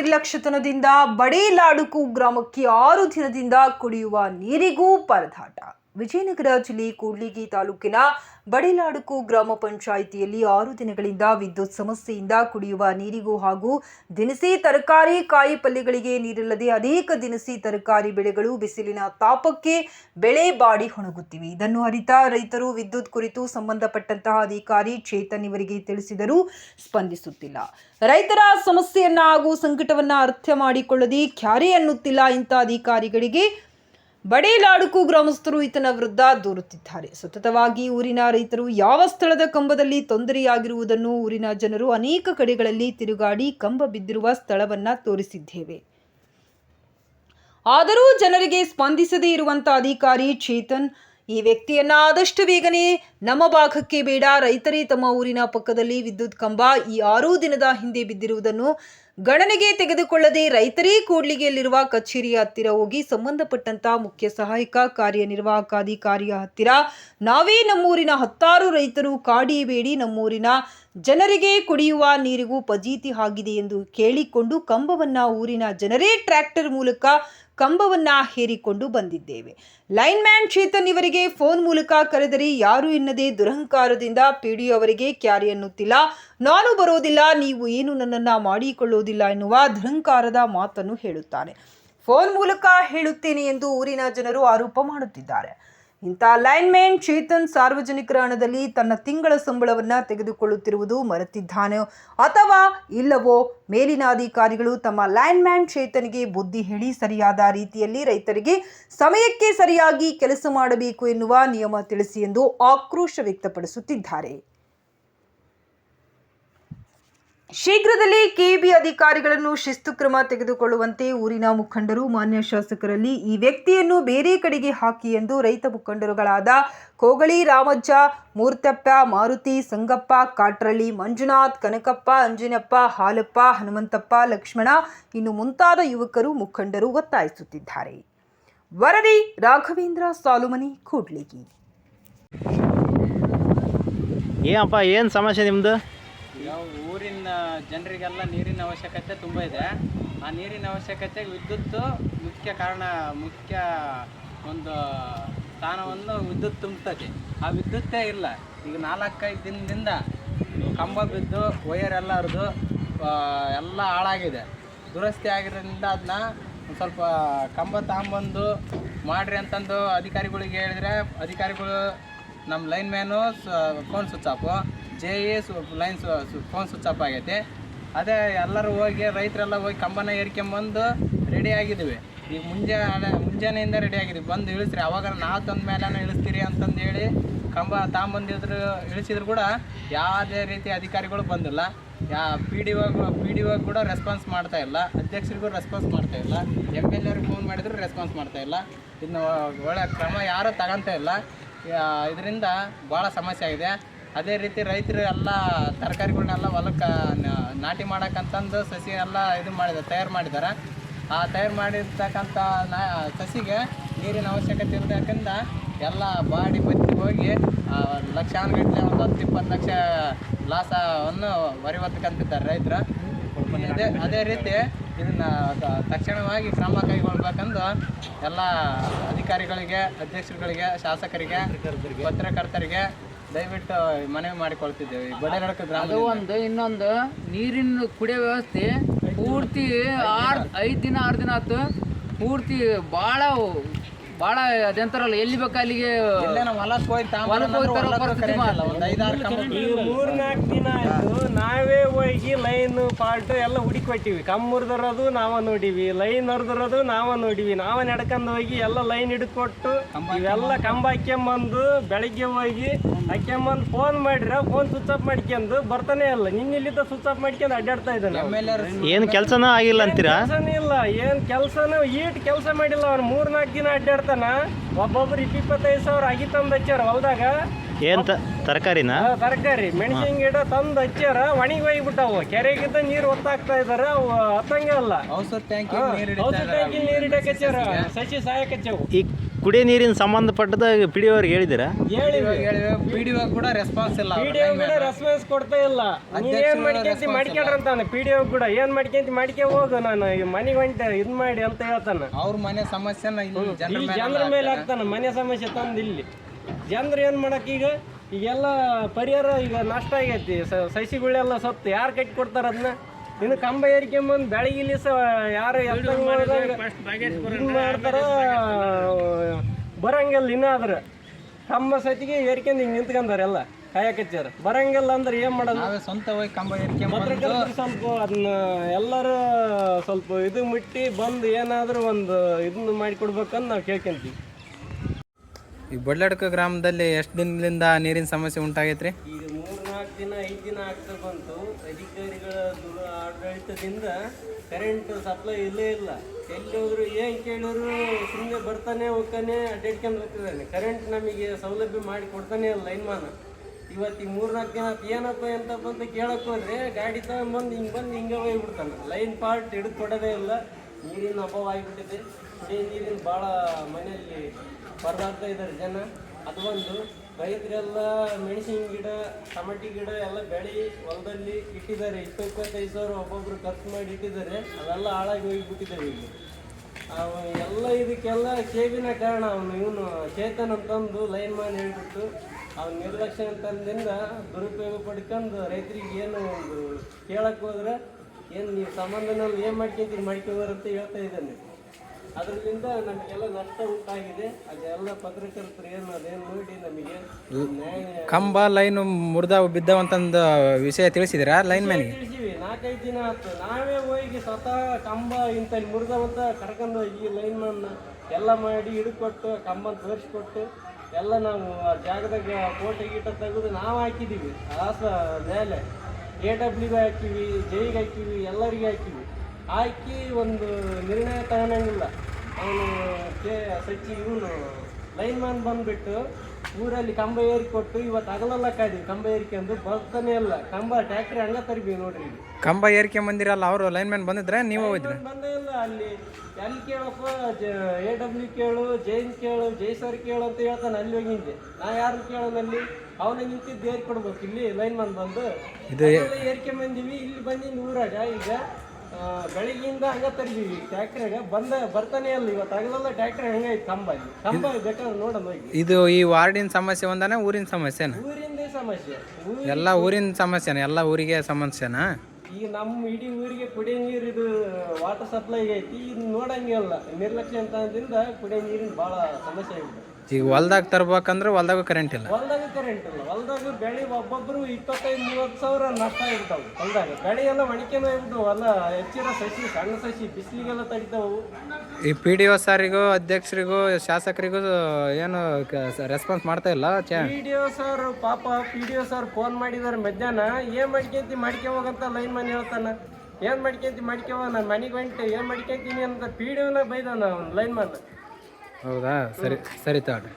ನಿರ್ಲಕ್ಷ್ಯತನದಿಂದ ಬಡೇಲಾಡುಕು ಗ್ರಾಮಕ್ಕೆ ಆರು ದಿನದಿಂದ ಕುಡಿಯುವ ನೀರಿಗೂ ಪರದಾಟ. ವಿಜಯನಗರ ಜಿಲ್ಲೆ ಕೂಡ್ಲಿಗಿ ತಾಲೂಕಿನ ಬಡಿಲಾಡುಕು ಗ್ರಾಮ ಪಂಚಾಯಿತಿಯಲ್ಲಿ ಆರು ದಿನಗಳಿಂದ ವಿದ್ಯುತ್ ಸಮಸ್ಯೆಯಿಂದ ಕುಡಿಯುವ ನೀರಿಗೂ ಹಾಗೂ ದಿನಸಿ ತರಕಾರಿ ಕಾಯಿ ಪಲ್ಯಗಳಿಗೆ ನೀರಿಲ್ಲದೆ ಅನೇಕ ದಿನಸಿ ತರಕಾರಿ ಬೆಳೆಗಳು ಬಿಸಿಲಿನ ತಾಪಕ್ಕೆ ಬೆಳೆ ಬಾಡಿ ಹೊಣಗುತ್ತಿವೆ ಇದನ್ನು ಅರಿತ ರೈತರು ವಿದ್ಯುತ್ ಕುರಿತು ಸಂಬಂಧಪಟ್ಟಂತಹ ಅಧಿಕಾರಿ ಚೇತನ್ ಇವರಿಗೆ ತಿಳಿಸಿದರೂ ಸ್ಪಂದಿಸುತ್ತಿಲ್ಲ. ರೈತರ ಸಮಸ್ಯೆಯನ್ನ ಹಾಗೂ ಸಂಕಟವನ್ನ ಅರ್ಥ ಮಾಡಿಕೊಳ್ಳದೆ ಕ್ಯಾರೆ ಅನ್ನುತ್ತಿಲ್ಲ ಇಂಥ ಅಧಿಕಾರಿಗಳಿಗೆ ಬಡೇಲಾಡುಕು ಗ್ರಾಮಸ್ಥರು ಈತನ ವಿರುದ್ಧ ದೂರುತ್ತಿದ್ದಾರೆ. ಸತತವಾಗಿ ಊರಿನ ರೈತರು ಯಾವ ಸ್ಥಳದ ಕಂಬದಲ್ಲಿ ತೊಂದರೆಯಾಗಿರುವುದನ್ನು ಊರಿನ ಜನರು ಅನೇಕ ಕಡೆಗಳಲ್ಲಿ ತಿರುಗಾಡಿ ಕಂಬ ಬಿದ್ದಿರುವ ಸ್ಥಳವನ್ನ ತೋರಿಸಿದ್ದೇವೆ. ಆದರೂ ಜನರಿಗೆ ಸ್ಪಂದಿಸದೇ ಇರುವಂತ ಅಧಿಕಾರಿ ಚೇತನ್, ಈ ವ್ಯಕ್ತಿಯನ್ನ ಆದಷ್ಟು ಬೇಗನೆ ನಮ್ಮ ಭಾಗಕ್ಕೆ ಬೇಡ, ರೈತರೇ ತಮ್ಮ ಊರಿನ ಪಕ್ಕದಲ್ಲಿ ವಿದ್ಯುತ್ ಕಂಬ ಈ ಆರು ದಿನದ ಹಿಂದೆ ಬಿದ್ದಿರುವುದನ್ನು ಗಣನೆಗೆ ತೆಗೆದುಕೊಳ್ಳದೆ ರೈತರೇ ಕೂಡ್ಲಿಗೆಯಲ್ಲಿರುವ ಕಚೇರಿಯ ಹತ್ತಿರ ಹೋಗಿ ಸಂಬಂಧಪಟ್ಟಂತ ಮುಖ್ಯ ಸಹಾಯಕ ಕಾರ್ಯನಿರ್ವಾಹಕ ಅಧಿಕಾರಿಯ ಹತ್ತಿರ ನಾವೇ ನಮ್ಮೂರಿನ ಹತ್ತಾರು ರೈತರು ಕಾಡಿಯಬೇಡಿ ನಮ್ಮೂರಿನ ಜನರಿಗೆ ಕುಡಿಯುವ ನೀರಿಗೂ ಪಜೀತಿ ಆಗಿದೆ ಎಂದು ಕೇಳಿಕೊಂಡು ಕಂಬವನ್ನ ಊರಿನ ಜನರೇ ಟ್ರ್ಯಾಕ್ಟರ್ ಮೂಲಕ ಕಂಬವನ್ನ ಹೇರಿಕೊಂಡು ಬಂದಿದ್ದೇವೆ. ಲೈನ್ ಮ್ಯಾನ್ ಚೇತನ್ ಇವರಿಗೆ ಫೋನ್ ಮೂಲಕ ಕರೆದರೆ ಯಾರು ಎನ್ನದೆ ದುರಹಂಕಾರದಿಂದ ಪಿಡಿಒ ಅವರಿಗೆ ಕ್ಯಾರಿ ಅನ್ನುತ್ತಿಲ್ಲ ನಾನು ಬರೋದಿಲ್ಲ, ನೀವು ಏನು ನನ್ನನ್ನು ಮಾಡಿಕೊಳ್ಳೋದಿಲ್ಲ ಎನ್ನುವ ದುರಹಂಕಾರದ ಮಾತನ್ನು ಹೇಳುತ್ತಾನೆ. ಫೋನ್ ಮೂಲಕ ಹೇಳುತ್ತೇನೆ ಎಂದು ಊರಿನ ಜನರು ಆರೋಪ ಮಾಡುತ್ತಿದ್ದಾರೆ. ಇಂಥ ಅಲೈನ್ಮೆಂಟ್ ಚೇತನ್ ಸಾರ್ವಜನಿಕರ ಹಣದಲ್ಲಿ ತನ್ನ ತಿಂಗಳ ಸಂಬಳವನ್ನು ತೆಗೆದುಕೊಳ್ಳುತ್ತಿರುವುದು ಮರೆತಿದ್ದಾನೋ. ಅಥವಾ ಇಲ್ಲವೋ ಮೇಲಿನ ಅಧಿಕಾರಿಗಳು ತಮ್ಮ ಲೈನ್ಮ್ಯಾನ್ ಚೇತನಿಗೆ ಬುದ್ಧಿ ಹೇಳಿ ಸರಿಯಾದ ರೀತಿಯಲ್ಲಿ ರೈತರಿಗೆ ಸಮಯಕ್ಕೆ ಸರಿಯಾಗಿ ಕೆಲಸ ಮಾಡಬೇಕು ಎನ್ನುವ ನಿಯಮ ತಿಳಿಸಿ ಎಂದು ಆಕ್ರೋಶ ವ್ಯಕ್ತಪಡಿಸುತ್ತಿದ್ದಾರೆ. ಶೀಘ್ರದಲ್ಲೇ ಕೆಬಿ ಅಧಿಕಾರಿಗಳನ್ನು ಶಿಸ್ತು ಕ್ರಮ ತೆಗೆದುಕೊಳ್ಳುವಂತೆ ಊರಿನ ಮುಖಂಡರು ಮಾನ್ಯ ಶಾಸಕರಲ್ಲಿ ಈ ವ್ಯಕ್ತಿಯನ್ನು ಬೇರೆ ಕಡೆಗೆ ಹಾಕಿ ಎಂದು ರೈತ ಮುಖಂಡರುಗಳಾದ ಕೋಗಳಿ ರಾಮಜ್ಜ ಮೂರ್ತಪ್ಪ ಮಾರುತಿ ಸಂಗಪ್ಪ ಕಾಟ್ರಳ್ಳಿ ಮಂಜುನಾಥ್ ಕನಕಪ್ಪ ಅಂಜಿನಪ್ಪ ಹಾಲಪ್ಪ ಹನುಮಂತಪ್ಪ ಲಕ್ಷ್ಮಣ ಇನ್ನು ಮುಂತಾದ ಯುವಕರು ಮುಖಂಡರು ಒತ್ತಾಯಿಸುತ್ತಿದ್ದಾರೆ. ವರದಿ ರಾಘವೇಂದ್ರ ಸಾಲುಮನಿ ಕೂಡ್ಲಿಗಿ. ಏನಪ್ಪ ಏನು ಸಮಸ್ಯೆ ನಿಮ್ಮದು ಜನರಿಗೆಲ್ಲ ನೀರಿನ ಅವಶ್ಯಕತೆ ತುಂಬ ಇದೆ. ಆ ನೀರಿನ ಅವಶ್ಯಕತೆಗೆ ವಿದ್ಯುತ್ ಮುಖ್ಯ ಕಾರಣ, ಮುಖ್ಯ ಒಂದು ಸ್ಥಾನವನ್ನು ವಿದ್ಯುತ್ ತುಂಬುತ್ತದೆ ಆ ವಿದ್ಯುತ್ತೇ ಇಲ್ಲ. ಈಗ ನಾಲ್ಕೈದು ದಿನದಿಂದ ಕಂಬ ಬಿದ್ದು, ವೈರ್ ಎಲ್ಲ ಹರಿದು ಎಲ್ಲ ಹಾಳಾಗಿದೆ. ದುರಸ್ತಿ ಆಗಿರೋದ್ರಿಂದ ಅದನ್ನ ಒಂದು ಸ್ವಲ್ಪ ಕಂಬ ತಾಂಬಂದು ಮಾಡಿರಿ ಅಂತಂದು ಅಧಿಕಾರಿಗಳಿಗೆ ಹೇಳಿದ್ರೆ, ಅಧಿಕಾರಿಗಳು ನಮ್ಮ lineman phone switch off. J E ಸು ಲೈನ್ ಫೋನ್ ಸ್ವಿಚ್ ಆಫ್ ಆಗೈತೆ. ಅದೇ ಎಲ್ಲರೂ ಹೋಗಿ, ರೈತರೆಲ್ಲ ಹೋಗಿ ಕಂಬನ ಏರ್ಕೊಂಬಂದು ರೆಡಿ ಆಗಿದ್ದೀವಿ ಈಗ ಮುಂಜಾನೆ ಮುಂಜಾನೆಯಿಂದ ರೆಡಿ ಆಗಿದ್ದೀವಿ ಬಂದು ಇಳಿಸ್ರಿ ಅವಾಗ ನಾವು ತಂದ ಮೇಲೆ ಇಳಿಸ್ತೀರಿ ಅಂತಂದು ಹೇಳಿ ಕಂಬ ತಾಂಬಂದಿದ್ರು ಇಳಿಸಿದ್ರು ಕೂಡ ಯಾವುದೇ ರೀತಿ ಅಧಿಕಾರಿಗಳು ಬಂದಿಲ್ಲ. ಯಾ P D O P D O ಕೂಡ ರೆಸ್ಪಾನ್ಸ್ ಮಾಡ್ತಾ ಇಲ್ಲ. ಅಧ್ಯಕ್ಷರಿಗೂ ರೆಸ್ಪಾನ್ಸ್ ಮಾಡ್ತಾ ಇಲ್ಲ. ಎಂ ಎಲ್ ಎವ್ರಿಗೆ ಫೋನ್ ಮಾಡಿದ್ರು ರೆಸ್ಪಾನ್ಸ್ ಮಾಡ್ತಾ ಇಲ್ಲ. ಇನ್ನು ಒಳ್ಳೆ ಕ್ರಮ ಯಾರೂ ತಗೊಂತ ಇಲ್ಲ. ಇದರಿಂದ ಭಾಳ ಸಮಸ್ಯೆ ಆಗಿದೆ. ಅದೇ ರೀತಿ ರೈತರು ಎಲ್ಲ ತರಕಾರಿಗಳನ್ನೆಲ್ಲ ಹೊಲಕ್ಕೆ ನಾಟಿ ಮಾಡೋಕ್ಕಂತಂದು ಸಸಿ ಎಲ್ಲ ಇದು ಮಾಡಿದ ತಯಾರು ಮಾಡಿದ್ದಾರೆ ಆ ತಯಾರು ಮಾಡಿರ್ತಕ್ಕಂಥ ನಾ ಸಸಿಗೆ ನೀರಿನ ಅವಶ್ಯಕತೆ ಇರ್ತಕ್ಕಂಥ ಎಲ್ಲ ಬಾಡಿ ಬತ್ತಿ ಹೋಗಿ ಲಕ್ಷಾನುಗಟ್ಟಲೆ ಒಂದು ಹತ್ತು ಇಪ್ಪತ್ತು ಲಕ್ಷ ಲಾಸವನ್ನು ಹೊರವತ್ತಕ್ಕಂತಿದ್ದಾರೆ ರೈತರು. ಅದೇ ಅದೇ ರೀತಿ ಇದನ್ನು ತಕ್ಷಣವಾಗಿ ಕ್ರಮ ಕೈಗೊಳ್ಬೇಕಂದು ಎಲ್ಲ ಅಧಿಕಾರಿಗಳಿಗೆ ಅಧ್ಯಕ್ಷರುಗಳಿಗೆ ಶಾಸಕರಿಗೆ ಪತ್ರಕರ್ತರಿಗೆ ದಯವಿಟ್ಟು ಮನವಿ ಮಾಡಿಕೊಳ್ತಿದ್ದೇವೆ. ಅದು ಒಂದು ಇನ್ನೊಂದು ನೀರಿನ ಕುಡಿಯೋ ವ್ಯವಸ್ಥೆ ಪೂರ್ತಿ ಆರು ಐದು ದಿನ ಆರು ದಿನ ಆಯ್ತು ಪೂರ್ತಿ ಭಾಳ ಭಾಳ ಅದೆಂತಾರಲ್ಲ ಎಲ್ಲಿ ಬೇಕು ಅಲ್ಲಿಗೆ ಇಲ್ಲೇ ನಾವು ಹೊಲಕ್ಕೆ ಪರಿಸ್ಥಿತಿ ಮೂರ್ನಾಲ್ಕು ದಿನ ಆಯ್ತು ನಾವೇ ಹೋಗಿ ಲೈನ್ ಪಾಲ್ಟ್ ಎಲ್ಲ ಹುಡುಕೊಟ್ಟಿವಿ ಕಮ್ಮುರ್ದಿರೋದು ನಾವ ನೋಡಿವಿ ಲೈನ್ ಹರಿದಿರೋದು ನಾವ ನೋಡಿವಿ. ನಾವ ನಡ್ಕೊಂಡು ಹೋಗಿ ಎಲ್ಲ ಲೈನ್ ಹಿಡ್ಕೊಟ್ಟು ಇವೆಲ್ಲ ಕಂಬ ಹಾಕ್ಯಂಬಂದು ಬೆಳಿಗ್ಗೆ ಹೋಗಿ ಹಾಕ್ಯಂಬಂದು ಫೋನ್ ಮಾಡಿರ ಫೋನ್ ಸ್ವಿಚ್ ಆಫ್ ಮಾಡ್ಕೊಂಡು ಬರ್ತಾನೆ ಇಲ್ಲ. ನಿನ್ನಿಲ್ಲಿದ್ದ ಸ್ವಿಚ್ ಆಫ್ ಮಾಡ್ಕೊಂಡು ಅಡ್ಡಾಡ್ತಾ ಇದ್ದಾನೆ ಏನ್ ಕೆಲಸನೂ ಆಗಿಲ್ಲ ಅಂತೀರಾ? ಕೆಲಸನೇ ಇಲ್ಲ ಏನ್ ಕೆಲಸನ ಈಟ್ ಕೆಲಸ ಮಾಡಿಲ್ಲ ಅವ್ನು. ಮೂರ್ನಾಲ್ಕು ದಿನ ಅಡ್ಡಾಡ್ತಾನ ಒಬ್ಬೊಬ್ರು ಇಪ್ಪಿಪ್ಪತ್ತೈದು ಸಾವಿರ ಅಗಿ ತಂದು ಹಚ್ಚಾರ ಹೌದಾಗ ಏನ್ ತ ತರಕಾರಿನಾ? ತರಕಾರಿ. ಮೆಣಸಿನ ಗಿಡ ತಂದು ಹಚ್ಚಾರ ಒಣಗಿ ಹೋಗ್ಬಿಟ್ಟಾವು. ಕೆರೆಗಿದ್ದ ನೀರು ಒತ್ತಾಗ್ತಾ ಇದಾರ ಅವು ಹತ್ತಂಗೆ ಅಲ್ಲ. ಔಷಧ ಟ್ಯಾಂಕಿ ನೀರು ಇಡಕ್ಕೆ ಹಚ್ಚಾರ ಸಸಿ ಸಾಯಕ್ ಹಚ್ಚಾವು ಈಗ ಕುಡಿಯೋ ನೀರಿನ ಸಂಬಂಧಪಟ್ಟದ ಪಿ ಡಿ ಅವ್ರಿಗೆ ಹೇಳಿದ್ದೀರಾ? ಪಿ ಡಿ ಕೂಡ ರೆಸ್ಪಾನ್ಸ್ ಇಲ್ಲ. ರೆಸ್ಪಾನ್ಸ್ ಕೊಡ್ತಾ ಇಲ್ಲ. ಏನು ಮಾಡ್ಕೊಂತಿ ಮಾಡ್ಕೊಂಡ್ರ ಅಂತಾನೆ. ಪಿ ಡಿ ಕೂಡ ಏನು ಮಾಡ್ಕೊಂತಿ ಮಾಡ್ಕೆ ಹೋಗು ನಾನು. ಮನೆಗೆ ಹೊಂಟೆ ಇದ್ ಮಾಡಿ ಅಂತ ಹೇಳ್ತಾನೆ. ಅವ್ರ ಮನೆ ಸಮಸ್ಯೆನ ಇಲ್ಲಿ ಜನರ ಮೇಲೆ ಹಾಕ್ತಾನೆ ಮನೆ ಸಮಸ್ಯೆ ತಂದು ಇಲ್ಲಿ. ಜನರು ಏನ್ ಮಾಡಕ್ ಈಗ? ಈಗೆಲ್ಲ ಪರಿಹಾರ ಈಗ ನಷ್ಟ ಆಗೈತಿ. ಸ- ಸಸಿಗಳೆಲ್ಲ ಸತ್ತು. ಯಾರು ಕಟ್ಟಿ ಕೊಡ್ತಾರ ಅದನ್ನ ಇನ್ನು ಕಂಬ ಏರಿಕೆಂಬಂದು ಬೆಳಗಿಲಿ ಸ ಯಾರು ಮಾಡ್ತಾರ ಬರಂಗಿಲ್ಲ ಇನ್ನ ಆದ್ರೆ. ಕಂಬ ಸತಿಗೆ ಏರ್ಕೊಂಡು ಹಿಂಗೆ ನಿಂತ್ಕೊಂಡಾರ ಎಲ್ಲ ಕಾಯಕಚ್ಚಾರ. ಬರಂಗಿಲ್ಲ ಅಂದ್ರೆ ಏನ್ ಮಾಡೋದು? ನಾವೇ ಸ್ವಂತ ಹೋಗಿ ಕಂಬ ಏರಿಕೆ ಸ್ವಲ್ಪ ಅದನ್ನ ಎಲ್ಲರೂ ಸ್ವಲ್ಪ ಇದು ಮುಟ್ಟಿ ಬಂದು ಏನಾದರೂ ಒಂದು ಇದನ್ನ ಮಾಡಿಕೊಡ್ಬೇಕಂತ ನಾವು ಕೇಳ್ಕೊಂತೀವಿ. ಈ ಬೊಡ್ಲಾಡ್ಕ ಗ್ರಾಮದಲ್ಲಿ ಎಷ್ಟು ದಿನದಿಂದ ನೀರಿನ ಸಮಸ್ಯೆ ಉಂಟಾಗೈತ್ರಿ? ಈಗ ಮೂರು ನಾಲ್ಕು ದಿನ ಐದು ದಿನ ಆಗ್ತಾ ಬಂತು. ಆಡಳಿತದಿಂದ ಕರೆಂಟ್ ಸಪ್ಲೈ ಇಲ್ಲೇ ಇಲ್ಲ. ಎಲ್ಲಿ ಹೋದ್ರು ಏನು ಕೇಳಿದ್ರು ಸುಮ್ಮನೆ ಬರ್ತಾನೆ, ಹೋಗ್ತಾನೆ, ಅಡ್ಡಾಡ್ಕೊಂಡು ಹೋಗ್ತಿದ್ದಾನೆ. ಕರೆಂಟ್ ನಮಗೆ ಸೌಲಭ್ಯ ಮಾಡಿ ಕೊಡ್ತಾನೆ ಇಲ್ಲ ಲೈನ್ಮಾನ ಇವತ್ತು ಈ ಮೂರು ನಾಲ್ಕು ದಿನ ಏನಪ್ಪ ಎಂತಪ್ಪ ಅಂತ ಕೇಳಕ್ ಹೋದ್ರೆ ಗಾಡಿ ತಗೊಂಡ್ಬಂದು ಹಿಂಗೆ ಬಂದು ಹಿಂಗೆ ಹೋಗ್ಬಿಡ್ತಾನೆ. ಲೈನ್ ಪಾರ್ಟ್ ಹಿಡಿದು ಕೊಡೋದೇ ಇಲ್ಲ. ನೀರಿನ ಅಭಾವ ಆಗಿಬಿಟ್ಟಿದೆ. ಕುಡಿಯೋ ನೀರಿನ ಭಾಳ ಮನೆಯಲ್ಲಿ ಪರದಾಡ್ತಾ ಇದ್ದಾರೆ ಜನ. ಅದು ಒಂದು. ರೈತರೆಲ್ಲ ಮೆಣಸಿನ ಗಿಡ, ಟಮಾಟಿ ಗಿಡ ಎಲ್ಲ ಬೆಳೆ ಹೊಲದಲ್ಲಿ ಇಟ್ಟಿದ್ದಾರೆ. ಇಪ್ಪತ್ತು ಇಪ್ಪತ್ತೈದು ಸಾವಿರ ಒಬ್ಬೊಬ್ರು ಖರ್ಚು ಮಾಡಿ ಇಟ್ಟಿದ್ದಾರೆ. ಅವೆಲ್ಲ ಹಾಳಾಗಿ ಹೋಗಿಬಿಟ್ಟಿದ್ದಾವೆ ಅವ ಎಲ್ಲ ಇದಕ್ಕೆಲ್ಲ ಕೇಬಿನ ಕಾರಣ ಅವನು. ಇವನು ಚೇತನ ತಂದು ಲೈನ್ ಮ್ಯಾನ್ ಹೇಳ್ಬಿಟ್ಟು ಅವ್ನ ನಿರ್ಲಕ್ಷ್ಯ ಅಂತಂದಿಂದ ದುರುಪಯೋಗ ಪಡ್ಕೊಂಡು ರೈತರಿಗೆ ಏನು ಒಂದು ಕೇಳಕ್ಕೆ ಹೋದ್ರೆ, ಏನು ನೀವು ಸಂಬಂಧನಲ್ಲಿ ಏನು ಮಾಡ್ಕೊಂತೀರಿ ಮಾಡ್ಕೊಬಾರಂತ ಹೇಳ್ತಾ ಇದ್ದಾನೆ. ಅದರಿಂದ ನಮಗೆಲ್ಲ ನಷ್ಟ ಉಂಟಾಗಿದೆ. ಅದೆಲ್ಲ ಪತ್ರಕರ್ತರು ಏನು ಅದೇನು ನೋಡಿ ನಮಗೆ ನ್ಯಾಯ ಕಂಬ ಲೈನ್ ಮುರಿದ ಬಿದ್ದವಂತಂದು ವಿಷಯ ತಿಳಿಸಿದಿರಾ ಲೈನ್ ಮ್ಯಾನ್ಗೆ? ತಿಳಿಸಿವಿ. ನಾಲ್ಕೈದು ದಿನ ಆಯ್ತು. ನಾವೇ ಹೋಗಿ ಸ್ವತಃ ಕಂಬ ಇಂತ ಮುರಿದವಂತ ಕರ್ಕೊಂಡು ಹೋಗಿ ಲೈನ್ ಮ್ಯಾನ್ ಎಲ್ಲ ಮಾಡಿ ಹಿಡ್ಕೊಟ್ಟು ಕಂಬ ತೋರಿಸ್ಕೊಟ್ಟು ಎಲ್ಲ ನಾವು ಆ ಜಾಗದಾಗ ಫೋಟೋ ಗೀಟ ತೆಗೆದು ನಾವು ಹಾಕಿದ್ದೀವಿ ಆಸ ಮೇಲೆ ಎ ಡಬ್ಲ್ಯೂ ಹಾಕಿವಿ ಜೈಗೆ ಹಾಕಿವಿ ಎಲ್ಲರಿಗೆ ಹಾಕಿವಿ. ಹಾಕಿ ಒಂದು ನಿರ್ಣಯ ತಗೊಳಂಗಿಲ್ಲ ಅವನು ಕೆ ಸಚಿ ಇವನು ಲೈನ್ ಮ್ಯಾನ್ ಬಂದುಬಿಟ್ಟು ಊರಲ್ಲಿ ಕಂಬ ಏರಿ ಕೊಟ್ಟು ಇವತ್ತು ಹಗಲೆಲ್ಲ ಕಾಯ್ದೀವಿ ಕಂಬ ಏರಿಕೆ ಅಂದು ಬರ್ತಾನೆ ಇಲ್ಲ ಕಂಬ ಟ್ಯಾಕ್ಟ್ರಿ ಹಂಗ ತರಿಬಿ ನೋಡ್ರಿ ಇಲ್ಲಿ. ಕಂಬ ಏರಿಕೆ ಬಂದಿರಲ್ಲ ಅವರು ಲೈನ್ ಮ್ಯಾನ್ ಬಂದಿದ್ರೆ ನೀವು ಹೋಗಿದ್ರಿ. ಬಂದೇ ಇಲ್ಲ ಅಲ್ಲಿ. ಎಲ್ಲಿ ಕೇಳಪ್ಪ ಎ ಡಬ್ಲ್ಯೂ ಕೇಳು ಜೈನ್ ಕೇಳು ಜೈ ಸರ್ ಕೇಳು ಅಂತ ಹೇಳ್ತಾನೆ ಅಲ್ಲಿ ಹೋಗಿದ್ದೆ ನಾ ಯಾರು ಕೇಳೋನಲ್ಲಿ ಅವನೇ ನಿಂತಿದ್ದು ಏರ್ ಕೊಡ್ಬೇಕು ಇಲ್ಲಿ ಲೈನ್ ಮ್ಯಾನ್ ಬಂದು. ಇದು ಏರ್ಕೆ ಬಂದೀವಿ ಇಲ್ಲಿ ಬಂದಿದ್ದು ಊರಾಗ ಈಗ. ಬೆಳಿಗ್ಗೆಯಿಂದ ಹಂಗ ತರಿದೀವಿ. ಟ್ಯಾಕ್ಟ್ರಾಗ ಬಂದ ಬರ್ತಾನೆ ಅಲ್ಲ ಇವತ್ತು ಆಗಲೆಲ್ಲ ಟ್ಯಾಕ್ಟ್ರಿ ಹಂಗೈತಿ ಕಂಬ ಇಲ್ಲಿ ಕಂಬ ಬೇಕಾದ್ರೆ ನೋಡೋಣ ಹೋಗಿ. ಇದು ಈ ವಾರ್ಡಿನ ಸಮಸ್ಯೆ ಒಂದಾನೆ ಊರಿನ ಸಮಸ್ಯೆನ? ಊರಿಂದೇ ಸಮಸ್ಯೆ. ಊರ್ ಎಲ್ಲ ಊರಿನ ಸಮಸ್ಯೆನ ಎಲ್ಲ ಊರಿಗೆ ಸಮಸ್ಯೆನಾ? ಈಗ ನಮ್ಮ ಇಡೀ ಊರಿಗೆ ಕುಡಿಯೋ ನೀರು ಇದು ವಾಟರ್ ಸಪ್ಲೈ ಐತಿ ಇದು ನೋಡಂಗೆ ನಿರ್ಲಕ್ಷ್ಯ ನಿರ್ಲಕ್ಷ್ಯ ಅಂತದಿಂದ ಕುಡಿಯೋ ನೀರಿನ ಭಾಳ ಸಮಸ್ಯೆ ಆಗಿದೆ. ಈಗ ಹೊಲ್ದಾಗ ತರ್ಬೇಕಂದ್ರೆ ಹೊಲ್ದಾಗ ಕರೆಂಟ್ ಇಲ್ಲ. ಹೊಲ್ದಾಗ ಕರೆಂಟ್ ಇಲ್ಲ. ಹೊಲ್ದಾಗ ಬೆಳೆ ಒಬ್ಬೊಬ್ರು ಇಪ್ಪತ್ತೈದು ಮೂವತ್ತು ಸಾವಿರ ನಷ್ಟ ಇರ್ತಾವೆ ಹೊಲ್ದಾಗ. ಬೆಳೆ ಎಲ್ಲ ಒಣಕೆನ ಆಗ್ಬಿಟ್ಟು ಹೊಲ ಹೆಚ್ಚಿನ ಸಸಿ ಸಣ್ಣ ಸಸಿ ಬಿಸಿಲಿಗೆಲ್ಲ ತಡಿತಾವು. ಈ ಪಿ ಡಿ ಒ ಸಾರಿಗೂ ಅಧ್ಯಕ್ಷರಿಗೂ ಶಾಸಕರಿಗೂ ಏನು ರೆಸ್ಪಾನ್ಸ್ ಮಾಡ್ತಾ ಇಲ್ಲ? ಪಿ ಡಿ ಒ ಸರ್ ಪಾಪ P D O sir phone ಮಾಡಿದಾರೆ ಮಧ್ಯಾಹ್ನ. ಏನ್ ಮಾಡ್ಕೊಂತಿ? ಮಡಿಕೆ ಹೋಗಂತ ಲೈನ್ ಮನೆ ಹೇಳ್ತಾನ. ಏನ್ ಮಾಡ್ಕೊಂತಿ? ಮಡಿಕೆ ಹೋಗ. ನಾನು ಮನೆಗೆ ಹೊಂಟೆ. ಏನ್ ಮಾಡ್ಕೊಂತೀನಿ ಅಂತ ಪಿ ಡಿ ಒನ ಬೈದಾನ ಅವ್ನು ಲೈನ್ ಮನ್ ಹೌದಾ? ಸರಿ ಸರಿ ತಗೊಳ್ರಿ.